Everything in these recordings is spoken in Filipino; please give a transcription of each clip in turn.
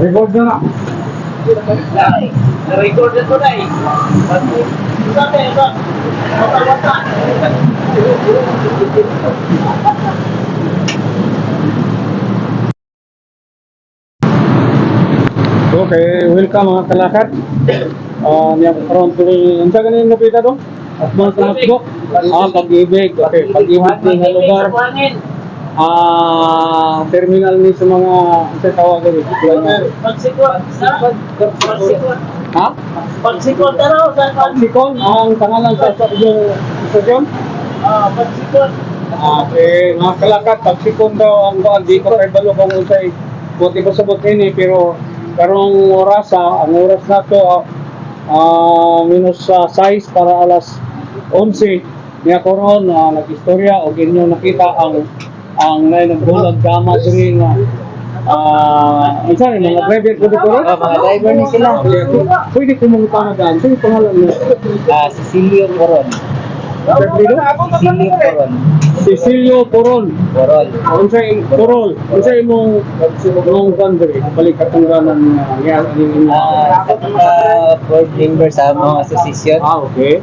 Record na na. Na-record na ito na eh. Ito na, ito. Wata-wata. Okay, welcome mga kalakad. Ah, niya ko Ah. Ah, terminal ni sa mga sa tawag dito. Pagsikot. Pagsikot. Ha? Pagsikot na raw. Saan pag- Sikon ang pangalan sa sa inyong stasyon? Ah, pagsikot. Okay, mga kalakad, pagsikon daw ang kuan di ko kay balo kung unsay buti ba sabot ini pero karong oras ah, ang oras na to ah, ah, minus sa 6 para alas 11 niya karon uh, nag-istorya o inyo nakita ang ang nay nagbulag kama diri nga ah isa ni mga driver ko dito Oh, mga driver ni sila. Pwede ko mong tanagan. Sino pangalan niya? Ah, Cecilio Coron. Cecilio? Cecilio Coron. Cecilio Coron. Coron. Unsa im Torol, unsa imong imong country balik katungganan nga ani Ah, sa mga board member sa mga association. Ah, okay.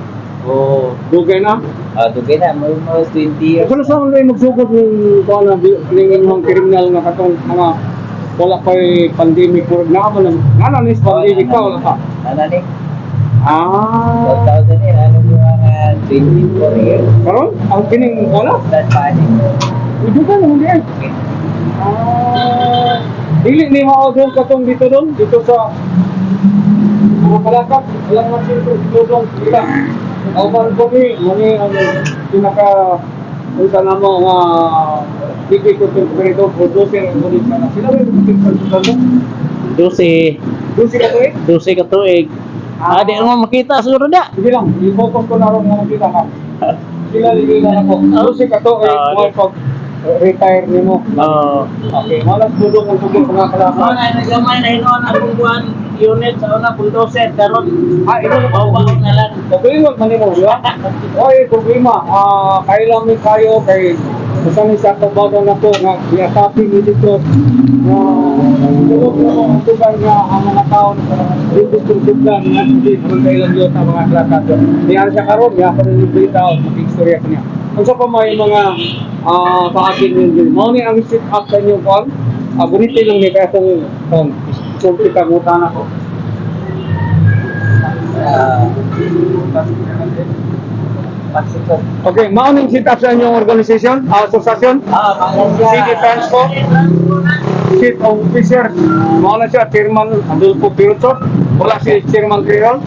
Oh, dugay na. Ah, dugay na, more almost 20 years. Kung sa mga magsugod ng kuan na ning imong criminal nga katong mga wala pa'y pandemic or na mo lang. Nga na nis pandemic ka wala ka. Ano ni? Ah. 2000 eh, ano yung mga 24 years. Karon ang kining wala. That panic. Dugay na hindi. Ah. Dili ni mao doon katong dito doon dito sa mga kalakap, walang masin ko dito doon sila. Ako man ko ni, mani ang pinaka Unsa na mo nga bigay ko itong perito producer ang ulit na sila rin yung sa mo. 12, Doon sila ko eh. 12 ka tuig. Ah, di mo makita siguro na. Sige lang, i-focus ko na rin nga nakita ka. Sila na ako. Doon si Kato eh, Ah, kung pag retire ni mo. Oh, Okay, malas budong ang tugod mga Ako kalakap. na nagamay na hinoon ang buwan unit sa una bulldozer karon. Ah, ito na Bawa na lang. Problema man mo, di ba? Oy, problema. Ah, kailan mi kayo kay isa ni sa kabaga na to nga ginatapi ni dito na tulog na mo ang tuban nga ang mga tao dito sa tuban nga hindi naman kailan yun sa mga klakado. Diyan siya karon, ya pa rin yung tao, mag-istorya ko niya. Kung sa pa may mga ah paakin yun din. Mao ni ang sit up sa inyong kon. Ah, buniti lang ni kaya kung kon. Kung kita ngutan ako. Okay, mao ning sit up sa inyong organization, ah, asosasyon. Ah, mga City Transpo, Chief Officer, mga na siya, Chairman Adolfo Piruto, wala si Chairman Creole,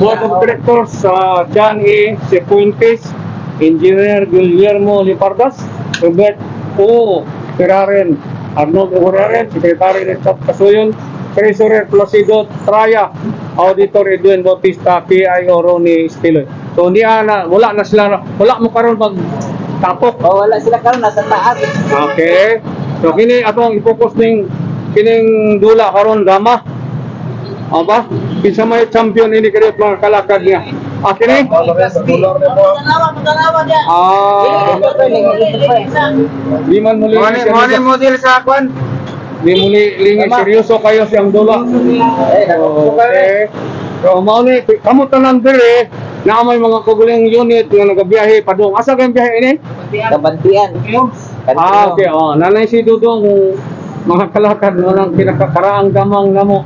Board of Directors, sa John E. Sepuentes, Engineer Guillermo Lipardas, Robert O. Ferraren, Arnold Ferraren, Secretary Richard Casuyon, Treasurer Placido Traya, Auditor Edwin Bautista, PIO Ronnie Stiloy. So, hindi na, wala na sila, wala mo karon mag tapok Oh, wala sila karon nasa taas. Okay. So kini atong i-focus ning kining dula karon drama. Aba, kinsa may champion ini kini mga kalakad niya. Ah, kini? Magdalawa, magdalawa diyan. Ah, di man muli Money model sa kwan. Di muli lingi seryoso kayo siyang dula. Eh, Okay. So mao ni kamo tanan dire na may mga kaguling unit nga nagabiyahe padung. Asa kayong biyahe ini? Kabantian. Ah, okay. Oh, nanay si Dudong mga kalakad mo ng pinakakaraang damang namo.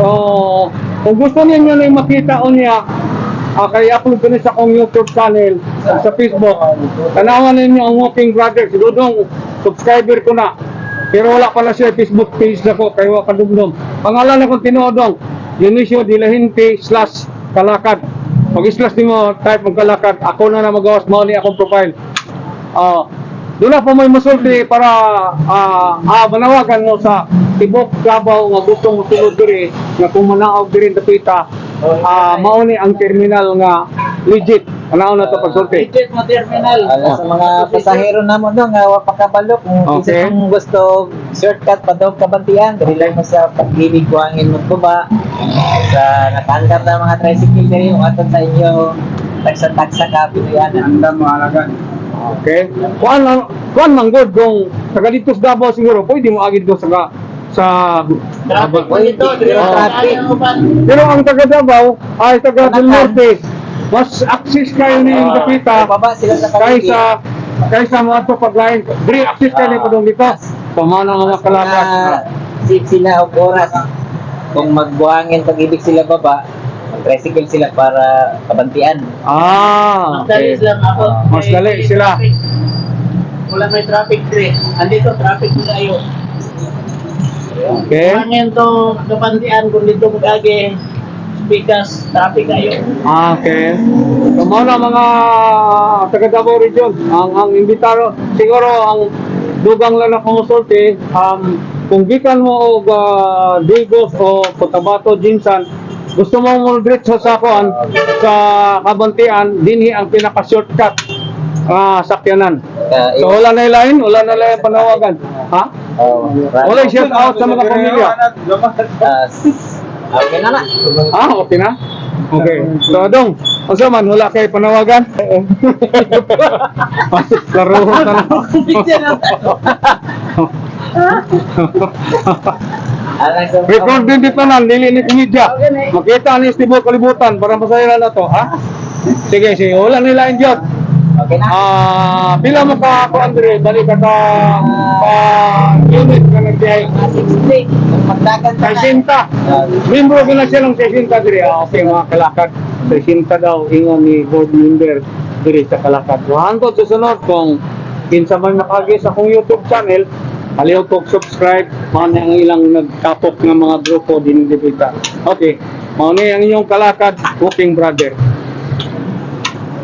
Oh, kung gusto ninyo na makita o niya, ah, kay upload ko sa akong YouTube channel sa Facebook. Tanawan ninyo ang Walking Brothers. Si Dudong, subscriber ko na. Pero wala pala siya Facebook page na ko, kay Wakadumdum. Pangalan na kong tinuodong, Dionisio Dilahinti slash kalakad. Pag slash mo, type mong kalakad, ako na na magawas, mao ni akong profile. Ah, doon na po may masulti para ah ah, manawagan mo sa tibok Davao nga gustong mosulod diri nga kung manaog diri dapita ah mauni ang terminal nga legit. Anaw na to pagsulti Legit mo terminal. Ala sa mga pasahero namo no nga wa pa kabalo kung Okay. isa kung gusto shortcut pa daw kabantian dili lang mo sa pag-ibig kuangin mo tuba. Sa natanggap na mga tricycle diri mo aton sa inyo tagsa-tagsa ka Pinoyan andam mahalagan okay. Kuan lang kuan man good kung taga dito sa Davao siguro pwede mo agid do sa sa Traffic po dito. Pero traffic. Ano ang taga Davao ay taga Del Panakan. Norte. Mas access kayo ni Ah, Kapita baba sila sa paligid. kaysa kaysa mga to paglain. Diri access kayo ni Ah. padung dito. Pamana mga kalakad. na sip sila og oras. Kung magbuhangin pag-ibig sila baba, mag-tricycle sila para kabantian. Ah, okay. lang ako. Mas May- dali may sila. traffic. Wala may traffic dire. Andito traffic na kayo. Okay. Hangin to kapantian kung dito mag-agi. Pikas, traffic kayo. Ah, okay. So, mga na mga taga Davao Region, ang ang imbitaro, siguro ang dugang lang na kumusulti, um, kung gikan mo og uh, Digos o Cotabato, Jinsan, gusto mo mo diretso sa kuan sa Kabantian, dinhi ang pinaka shortcut ah sakyanan. Uh, So wala na ilahin, wala na ilahin panawagan. Ha? Oh, Wala shout out sa mga pamilya. Uh, okay na na. Ah, okay na? Okay. So, Dong, unsa man wala kay panawagan? Laro ka na. Alang sa Record din dito nan, dili ni media. Makita ni Steve kalibutan para masaya na to, ha? Sige, sige. Wala nila injot. Okay na. Ah, pila mo ka Andre, balik ka ka pa unit ka nagdihay. Mga 60. Kung magdagan ka na. 60. Uh, Membro ko na siya ng 60 dire. Ah, okay mga kalakad. 60 daw ingon ni board member dire sa kalakad. Hangtod susunod kung kinsa man nakagi sa akong YouTube channel, Aliw kog subscribe, mao na ang ilang nagtapok ng mga grupo din dito. Okay, mao ang inyong kalakad, Walking Brother.